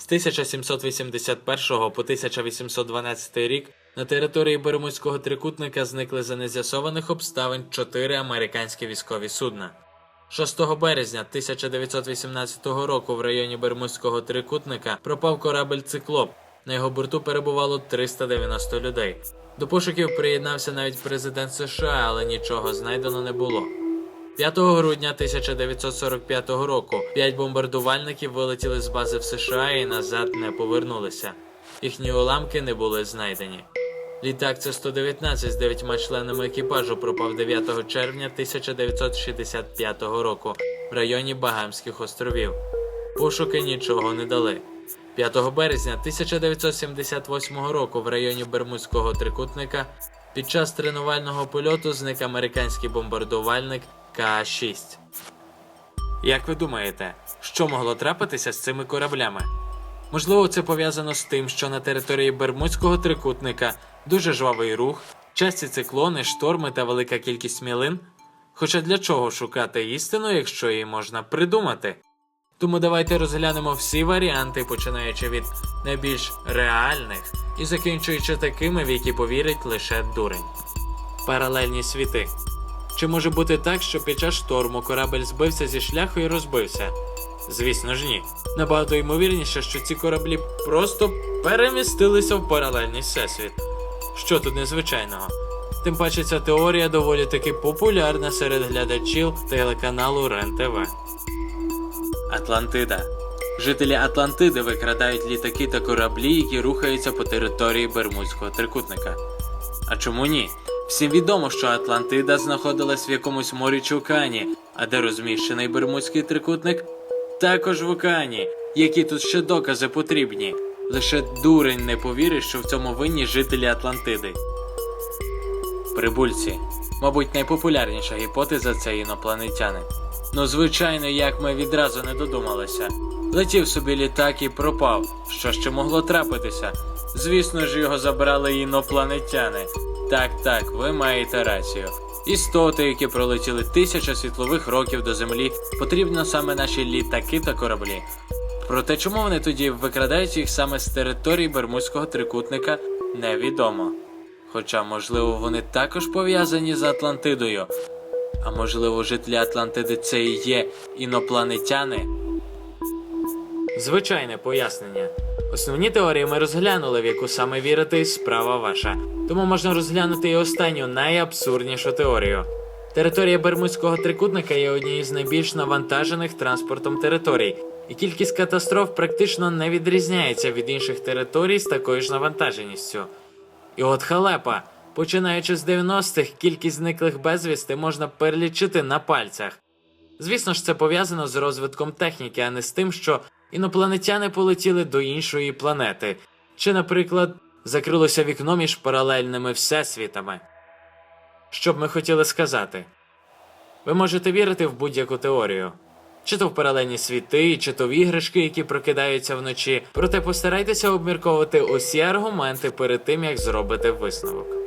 З 1781 по 1812 рік на території Бермудського трикутника зникли за нез'ясованих обставин чотири американські військові судна. 6 березня 1918 року в районі Бермудського трикутника пропав корабель Циклоп. На його борту перебувало 390 людей. До пошуків приєднався навіть президент США, але нічого знайдено не було. 5 грудня 1945 року п'ять бомбардувальників вилетіли з бази в США і назад не повернулися. Їхні уламки не були знайдені. Літак С-119 з дев'ятьма членами екіпажу пропав 9 червня 1965 року в районі Багамських островів. Пошуки нічого не дали. 5 березня 1978 року в районі Бермудського трикутника під час тренувального польоту зник американський бомбардувальник К-6. Як ви думаєте, що могло трапитися з цими кораблями? Можливо, це пов'язано з тим, що на території Бермудського трикутника дуже жвавий рух, часті циклони, шторми та велика кількість мілин. Хоча для чого шукати істину, якщо її можна придумати? Тому давайте розглянемо всі варіанти, починаючи від найбільш реальних і закінчуючи такими, в які повірить лише дурень. Паралельні світи. Чи може бути так, що під час шторму корабель збився зі шляху і розбився? Звісно ж ні. Набагато ймовірніше, що ці кораблі просто перемістилися в паралельний всесвіт. Що тут незвичайного? Тим паче ця теорія доволі таки популярна серед глядачів телеканалу РЕН-ТВ. Атлантида. Жителі Атлантиди викрадають літаки та кораблі, які рухаються по території Бермудського трикутника. А чому ні? Всім відомо, що Атлантида знаходилась в якомусь морі чи а де розміщений Бермудський трикутник? Також в океані. Які тут ще докази потрібні? Лише дурень не повірить, що в цьому винні жителі Атлантиди. Прибульці. Мабуть, найпопулярніша гіпотеза це інопланетяни. Ну, звичайно, як ми відразу не додумалися. Летів собі літак і пропав. Що ще могло трапитися? Звісно ж, його забрали інопланетяни. Так, так, ви маєте рацію. Істоти, які пролетіли тисяча світлових років до Землі, потрібно саме наші літаки та кораблі. Проте чому вони тоді викрадають їх саме з території Бермудського трикутника, невідомо. Хоча, можливо, вони також пов'язані з Атлантидою. А можливо, жителі Атлантиди це і є інопланетяни? Звичайне пояснення. Основні теорії ми розглянули, в яку саме вірити, справа ваша. Тому можна розглянути і останню найабсурднішу теорію. Територія Бермудського трикутника є однією з найбільш навантажених транспортом територій, і кількість катастроф практично не відрізняється від інших територій з такою ж навантаженістю. І от халепа. Починаючи з 90-х, кількість зниклих безвісти можна перелічити на пальцях. Звісно ж, це пов'язано з розвитком техніки, а не з тим, що інопланетяни полетіли до іншої планети, чи, наприклад, закрилося вікно між паралельними всесвітами. Що б ми хотіли сказати? Ви можете вірити в будь-яку теорію. Чи то в паралельні світи, чи то в іграшки, які прокидаються вночі. Проте постарайтеся обмірковувати усі аргументи перед тим, як зробите висновок.